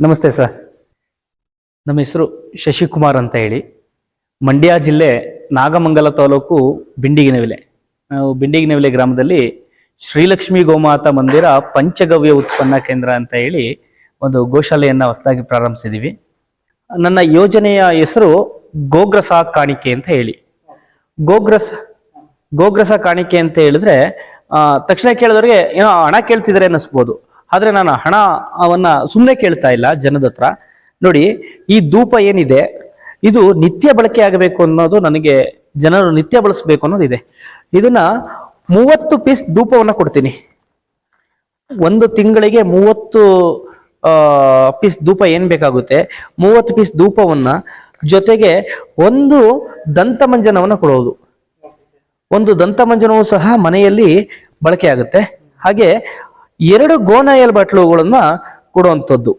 ನಮಸ್ತೆ ಸರ್. ನಮ್ಮ ಹೆಸರು ಶಶಿಕುಮಾರ್ ಅಂತ ಹೇಳಿ. ಮಂಡ್ಯ ಜಿಲ್ಲೆ ನಾಗಮಂಗಲ ತಾಲೂಕು ಬಿಂಡಿಗಿನವಿಲೆ. ನಾವು ಬಿಂಡಿಗಿನವಿಲೆ ಗ್ರಾಮದಲ್ಲಿ ಶ್ರೀಲಕ್ಷ್ಮಿ ಗೋಮಾತ ಮಂದಿರ ಪಂಚಗವ್ಯ ಉತ್ಪನ್ನ ಕೇಂದ್ರ ಅಂತ ಹೇಳಿ ಒಂದು ಗೋಶಾಲೆಯನ್ನು ಹೊಸದಾಗಿ ಪ್ರಾರಂಭಿಸಿದ್ದೀವಿ ನನ್ನ ಯೋಜನೆಯ ಹೆಸರು ಗೋಗ್ರಸ ಕಾಣಿಕೆ ಅಂತ ಹೇಳಿ. ಗೋಗ್ರಸ ಗೋಗ್ರಸ ಕಾಣಿಕೆ ಅಂತ ಹೇಳಿದ್ರೆ ತಕ್ಷಣ ಕೇಳಿದವ್ರಿಗೆ ಏನೋ ಹಣ ಕೇಳ್ತಿದ್ದಾರೆ ಅನ್ನಿಸ್ಬೋದು. ಆದ್ರೆ ನಾನು ಹಣ ಅವನ್ನ ಸುಮ್ಮನೆ ಕೇಳ್ತಾ ಇಲ್ಲ ಜನದ ಹತ್ರ. ನೋಡಿ, ಈ ಧೂಪ ಏನಿದೆ, ಇದು ನಿತ್ಯ ಬಳಕೆ ಆಗಬೇಕು ಅನ್ನೋದು ನನಗೆ ಜನರು ನಿತ್ಯ ಬಳಸಬೇಕು ಅನ್ನೋದಿದೆ. ಇದನ್ನ ಮೂವತ್ತು ಪೀಸ್ ಧೂಪವನ್ನ ಕೊಡ್ತೀನಿ. ಒಂದು ತಿಂಗಳಿಗೆ ಮೂವತ್ತು ಪೀಸ್ ಧೂಪ ಏನ್ ಬೇಕಾಗುತ್ತೆ? ಮೂವತ್ತು ಪೀಸ್ ಧೂಪವನ್ನ ಜೊತೆಗೆ ಒಂದು ದಂತಮಂಜನವನ್ನ ಕೊಡೋದು. ಒಂದು ದಂತಮಂಜನವು ಸಹ ಮನೆಯಲ್ಲಿ ಬಳಕೆ ಆಗುತ್ತೆ. ಹಾಗೆ ಎರಡು ಗೋನಾಯಲ್ ಬಾಟ್ಲುಗಳನ್ನ ಕೊಡುವಂಥದ್ದು.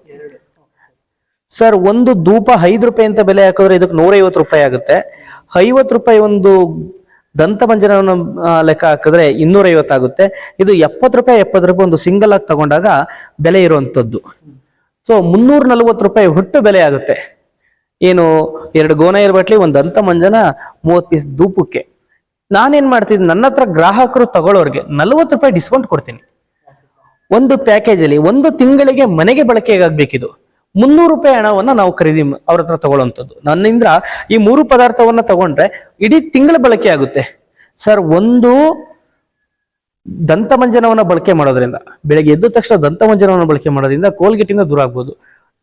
ಸರ್, ಒಂದು ಧೂಪ ಐದು ರೂಪಾಯಿ ಅಂತ ಬೆಲೆ ಹಾಕಿದ್ರೆ ಇದಕ್ಕೆ ನೂರೈವತ್ತು ರೂಪಾಯಿ ಆಗುತ್ತೆ. ಐವತ್ತು ರೂಪಾಯಿ ಒಂದು ದಂತ ಮಂಜನವನ್ನು ಲೆಕ್ಕ ಹಾಕಿದ್ರೆ ಇನ್ನೂರೈವತ್ತು ಆಗುತ್ತೆ. ಇದು ಎಪ್ಪತ್ತು ರೂಪಾಯಿ ಎಪ್ಪತ್ತು ರೂಪಾಯಿ ಒಂದು ಸಿಂಗಲ್ ಆಗಿ ತಗೊಂಡಾಗ ಬೆಲೆ ಇರುವಂಥದ್ದು. ಸೊ ಮುನ್ನೂರ ನಲವತ್ತು ರೂಪಾಯಿ ಒಟ್ಟು ಬೆಲೆ ಆಗುತ್ತೆ. ಏನು, ಎರಡು ಗೋನಾಯಲ್ ಬಾಟ್ಲಿ, ಒಂದು ದಂತಮಂಜನ, ಮೂವತ್ತು ಪೀಸ್ ಧೂಪಕ್ಕೆ. ನಾನೇನ್ ಮಾಡ್ತೀನಿ ನನ್ನ ಹತ್ರ ಗ್ರಾಹಕರು ತಗೊಳ್ಳೋರ್ಗೆ ನಲವತ್ತು ರೂಪಾಯಿ ಡಿಸ್ಕೌಂಟ್ ಕೊಡ್ತೀನಿ. ಒಂದು ಪ್ಯಾಕೇಜ್ ಅಲ್ಲಿ ಒಂದು ತಿಂಗಳಿಗೆ ಮನೆಗೆ ಬಳಕೆಗಾಗಬೇಕಿದು ಮುನ್ನೂರು ರೂಪಾಯಿ ಹಣವನ್ನ ನಾವು ಖರೀದಿ ಅವ್ರ ಹತ್ರ ತಗೊಳ್ಳುವಂಥದ್ದು. ನನ್ನಿಂದ ಈ ಮೂರು ಪದಾರ್ಥವನ್ನ ತಗೊಂಡ್ರೆ ಇಡೀ ತಿಂಗಳ ಬಳಕೆ ಆಗುತ್ತೆ. ಸರ್, ಒಂದು ದಂತಮಂಜನವನ್ನ ಬಳಕೆ ಮಾಡೋದ್ರಿಂದ, ಬೆಳಗ್ಗೆ ಎದ್ದ ತಕ್ಷಣ ದಂತಮಂಜನವನ್ನ ಬಳಕೆ ಮಾಡೋದ್ರಿಂದ ಕೋಲ್ಗೇಟಿಂದ ದೂರ ಆಗ್ಬೋದು.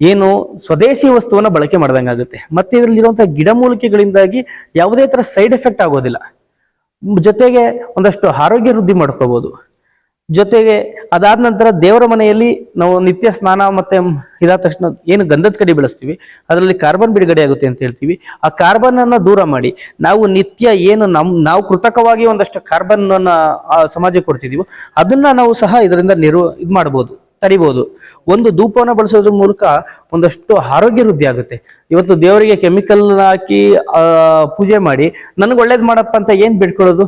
ಏನು ಸ್ವದೇಶಿ ವಸ್ತುವನ್ನ ಬಳಕೆ ಮಾಡ್ದಂಗಾಗುತ್ತೆ ಮತ್ತೆ ಇದರಲ್ಲಿರುವಂತಹ ಗಿಡಮೂಲಿಕೆಗಳಿಂದಾಗಿ ಯಾವುದೇ ತರ ಸೈಡ್ ಎಫೆಕ್ಟ್ ಆಗೋದಿಲ್ಲ. ಜೊತೆಗೆ ಒಂದಷ್ಟು ಆರೋಗ್ಯ ವೃದ್ಧಿ ಮಾಡ್ಕೋಬಹುದು ಜೊತೆಗೆ ಅದಾದ ನಂತರ ದೇವರ ಮನೆಯಲ್ಲಿ ನಾವು ನಿತ್ಯ ಸ್ನಾನ ಮತ್ತೆ ಇದಾದ ತಕ್ಷಣ ಏನು ಗಂಧದ ಕಡಿ ಬೆಳೆಸ್ತೀವಿ, ಅದರಲ್ಲಿ ಕಾರ್ಬನ್ ಬಿಡುಗಡೆ ಆಗುತ್ತೆ ಅಂತ ಹೇಳ್ತೀವಿ. ಆ ಕಾರ್ಬನ್ ಅನ್ನ ದೂರ ಮಾಡಿ ನಾವು ನಿತ್ಯ ಏನು ನಮ್, ನಾವು ಕೃತಕವಾಗಿ ಒಂದಷ್ಟು ಕಾರ್ಬನ್ ಅನ್ನ ಸಮಾಜಕ್ಕೆ ಕೊಡ್ತಿದೀವೋ, ಅದನ್ನ ನಾವು ಸಹ ಇದರಿಂದ ನಿರ್ವ, ಇದು ಮಾಡ್ಬೋದು ತಡಿಬಹುದು ಒಂದು ಧೂಪವನ್ನ ಬಳಸೋದ್ರ ಮೂಲಕ ಒಂದಷ್ಟು ಆರೋಗ್ಯ ವೃದ್ಧಿ ಆಗುತ್ತೆ. ಇವತ್ತು ದೇವರಿಗೆ ಕೆಮಿಕಲ್ ಹಾಕಿ ಪೂಜೆ ಮಾಡಿ, ನನಗೆ ಒಳ್ಳೇದು ಮಾಡಪ್ಪ ಅಂತ ಏನ್ ಬಿಡ್ಕೊಳ್ಳೋದು?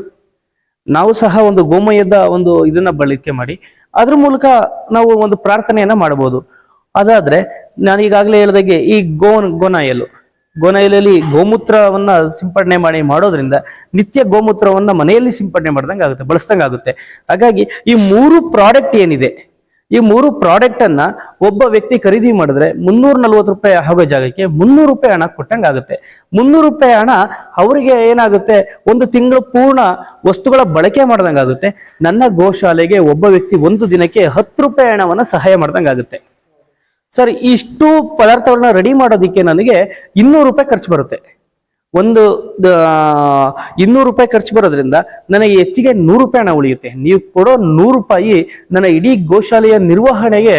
ನಾವು ಸಹ ಒಂದು ಗೋಮಯದ ಒಂದು ಇದನ್ನ ಬಳಕೆ ಮಾಡಿ, ಅದ್ರ ಮೂಲಕ ನಾವು ಒಂದು ಪ್ರಾರ್ಥನೆಯನ್ನ ಮಾಡಬಹುದು. ಅದಾದ್ರೆ, ನಾನು ಈಗಾಗಲೇ ಹೇಳಿದಾಗೆ ಈ ಗೋ ಗೋನಾಯಲು ಗೋನಾಯಲಲ್ಲಿ ಗೋಮೂತ್ರವನ್ನ ಸಿಂಪಡಣೆ ಮಾಡಿ ಮಾಡೋದ್ರಿಂದ ನಿತ್ಯ ಗೋಮೂತ್ರವನ್ನ ಮನೆಯಲ್ಲಿ ಸಿಂಪಡಣೆ ಮಾಡ್ದಂಗೆ ಆಗುತ್ತೆ ಬಳಸ್ದಂಗೆ ಆಗುತ್ತೆ ಹಾಗಾಗಿ ಈ ಮೂರು ಪ್ರಾಡಕ್ಟ್ ಏನಿದೆ ಈ ಮೂರು ಪ್ರಾಡಕ್ಟ್ ಅನ್ನ ಒಬ್ಬ ವ್ಯಕ್ತಿ ಖರೀದಿ ಮಾಡಿದ್ರೆ ಮುನ್ನೂರ ನಲ್ವತ್ತು ರೂಪಾಯಿ ಆಗೋ ಜಾಗಕ್ಕೆ ಮುನ್ನೂರು ರೂಪಾಯಿ ಹಣ ಕೊಟ್ಟಂಗೆ ಆಗುತ್ತೆ. ಮುನ್ನೂರು ರೂಪಾಯಿ ಹಣ ಅವರಿಗೆ ಏನಾಗುತ್ತೆ? ಒಂದು ತಿಂಗಳು ಪೂರ್ಣ ವಸ್ತುಗಳ ಬಳಕೆ ಮಾಡ್ದಂಗೆ ಆಗುತ್ತೆ. ನನ್ನ ಗೋಶಾಲೆಗೆ ಒಬ್ಬ ವ್ಯಕ್ತಿ ಒಂದು ದಿನಕ್ಕೆ ಹತ್ತು ರೂಪಾಯಿ ಹಣವನ್ನು ಸಹಾಯ ಮಾಡ್ದಂಗೆ ಆಗುತ್ತೆ. ಸರ್, ಇಷ್ಟು ಪದಾರ್ಥಗಳನ್ನ ರೆಡಿ ಮಾಡೋದಕ್ಕೆ ನನಗೆ ಇನ್ನೂರು ರೂಪಾಯಿ ಖರ್ಚು ಬರುತ್ತೆ. ಒಂದು ಇನ್ನೂರು ರೂಪಾಯಿ ಖರ್ಚು ಬರೋದ್ರಿಂದ ನನಗೆ ಹೆಚ್ಚಿಗೆ ನೂರು ರೂಪಾಯಿ ಹಣ ಉಳಿಯುತ್ತೆ. ನೀವು ಕೊಡೋ ನೂರು ರೂಪಾಯಿ ನನ್ನ ಇಡೀ ಗೋಶಾಲೆಯ ನಿರ್ವಹಣೆಗೆ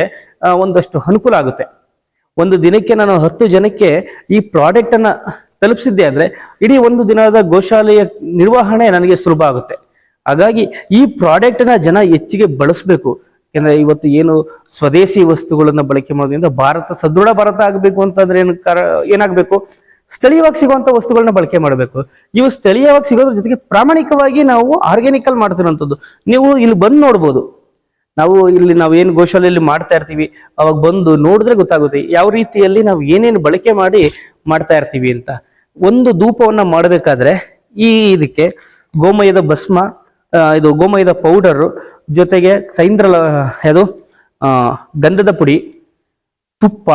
ಒಂದಷ್ಟು ಅನುಕೂಲ ಆಗುತ್ತೆ. ಒಂದು ದಿನಕ್ಕೆ ನಾನು ಹತ್ತು ಜನಕ್ಕೆ ಈ ಪ್ರಾಡಕ್ಟ್ ಅನ್ನ ತಲುಪಿಸಿದ್ದೆ ಅಂದ್ರೆ ಇಡೀ ಒಂದು ದಿನದ ಗೋಶಾಲೆಯ ನಿರ್ವಹಣೆ ನನಗೆ ಸುಲಭ ಆಗುತ್ತೆ. ಹಾಗಾಗಿ ಈ ಪ್ರಾಡಕ್ಟ್ನ ಜನ ಹೆಚ್ಚಿಗೆ ಬಳಸಬೇಕು. ಯಾಕಂದ್ರೆ ಇವತ್ತು ಏನು ಸ್ವದೇಶಿ ವಸ್ತುಗಳನ್ನ ಬಳಕೆ ಮಾಡೋದ್ರಿಂದ ಭಾರತ ಸದೃಢ ಭಾರತ ಆಗಬೇಕು ಅಂತಂದ್ರೆ ಏನು ಕಾರ, ಏನಾಗಬೇಕು? ಸ್ಥಳೀಯವಾಗಿ ಸಿಗುವಂತ ವಸ್ತುಗಳನ್ನ ಬಳಕೆ ಮಾಡಬೇಕು. ಇವು ಸ್ಥಳೀಯವಾಗಿ ಸಿಗೋದ್ರ ಜೊತೆಗೆ ಪ್ರಾಮಾಣಿಕವಾಗಿ ನಾವು ಆರ್ಗ್ಯಾನಿಕಲ್ ಮಾಡ್ತಿರೋಂಥದ್ದು ನೀವು ಇಲ್ಲಿ ಬಂದು ನೋಡ್ಬೋದು. ನಾವು ಇಲ್ಲಿ ನಾವು ಏನು ಗೋಶಾಲೆಯಲ್ಲಿ ಮಾಡ್ತಾ ಇರ್ತೀವಿ, ಅವಾಗ ಬಂದು ನೋಡಿದ್ರೆ ಗೊತ್ತಾಗುತ್ತೆ. ಯಾವ ರೀತಿಯಲ್ಲಿ ನಾವು ಏನೇನು ಬಳಕೆ ಮಾಡಿ ಮಾಡ್ತಾ ಇರ್ತೀವಿ ಅಂತ. ಒಂದು ಧೂಪವನ್ನ ಮಾಡಬೇಕಾದ್ರೆ ಈ ಇದಕ್ಕೆ ಗೋಮಯದ ಭಸ್ಮ ಇದು ಗೋಮಯದ ಪೌಡರ್ ಜೊತೆಗೆ ಸೈಂದ್ರ ಅದು ಗಂಧದ ಪುಡಿ, ತುಪ್ಪ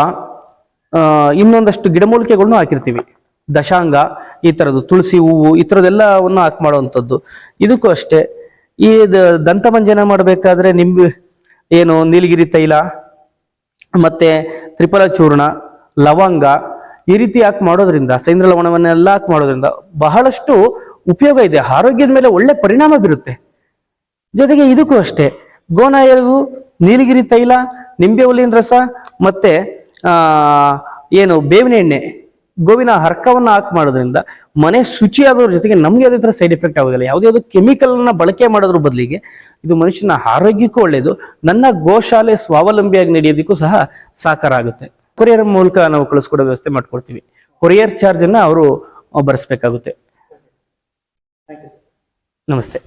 ಇನ್ನೊಂದಷ್ಟು ಗಿಡಮೂಲಿಕೆಗಳನ್ನು ಹಾಕಿರ್ತೀವಿ. ದಶಾಂಗ, ಈ ತರದ್ದು ತುಳಸಿ ಹೂವು, ಈ ಥರದ್ದೆಲ್ಲವನ್ನು ಹಾಕಿ ಮಾಡುವಂಥದ್ದು. ಇದಕ್ಕೂ ಅಷ್ಟೇ. ಈ ದಂತಮಂಜನ ಮಾಡಬೇಕಾದ್ರೆ ನಿಂಬೆ, ಏನು, ನೀಲಗಿರಿ ತೈಲ, ಮತ್ತೆ ತ್ರಿಫಲ ಚೂರ್ಣ, ಲವಂಗ, ಈ ರೀತಿ ಹಾಕಿ ಮಾಡೋದ್ರಿಂದ, ಸೈಂದ್ರ ಲವಣವನ್ನೆಲ್ಲ ಹಾಕಿ ಮಾಡೋದ್ರಿಂದ ಬಹಳಷ್ಟು ಉಪಯೋಗ ಇದೆ. ಆರೋಗ್ಯದ ಮೇಲೆ ಒಳ್ಳೆ ಪರಿಣಾಮ ಬೀರುತ್ತೆ. ಜೊತೆಗೆ ಇದಕ್ಕೂ ಅಷ್ಟೇ. ಗೋನಾಯರಿಗೂ ನೀಲಗಿರಿ ತೈಲ, ನಿಂಬೆ ಹುಲ್ಲಿನ ರಸ, ಮತ್ತೆ ಆ ಏನು ಬೇವಿನ ಎಣ್ಣೆ ಗೋವಿನ ಹರ್ಕವನ್ನು ಹಾಕಿ ಮಾಡೋದ್ರಿಂದ ಮನೆ ಶುಚಿಯಾಗೋದ್ರ ಜೊತೆಗೆ ನಮ್ಗೆ ಯಾವುದೇ ತರ ಸೈಡ್ ಎಫೆಕ್ಟ್ ಆಗೋದಿಲ್ಲ. ಯಾವುದೇ ಯಾವ್ದು ಕೆಮಿಕಲ್ನ ಬಳಕೆ ಮಾಡೋದ್ರ ಬದಲಿಗೆ ಇದು ಮನುಷ್ಯನ ಆರೋಗ್ಯಕ್ಕೂ ಒಳ್ಳೆಯದು ನನ್ನ ಗೋಶಾಲೆ ಸ್ವಾವಲಂಬಿಯಾಗಿ ನಡೆಯೋದಕ್ಕೂ ಸಹ ಸಾಕಾರ ಆಗುತ್ತೆ. ಕೊರಿಯರ್ ಮೂಲಕ ನಾವು ಕಳಿಸ್ಕೊಡೋ ವ್ಯವಸ್ಥೆ ಮಾಡ್ಕೊಡ್ತೀವಿ. ಕೊರಿಯರ್ ಚಾರ್ಜ್ ಅನ್ನ ಅವರು ಭರಿಸ್ಬೇಕಾಗುತ್ತೆ ನಮಸ್ತೆ.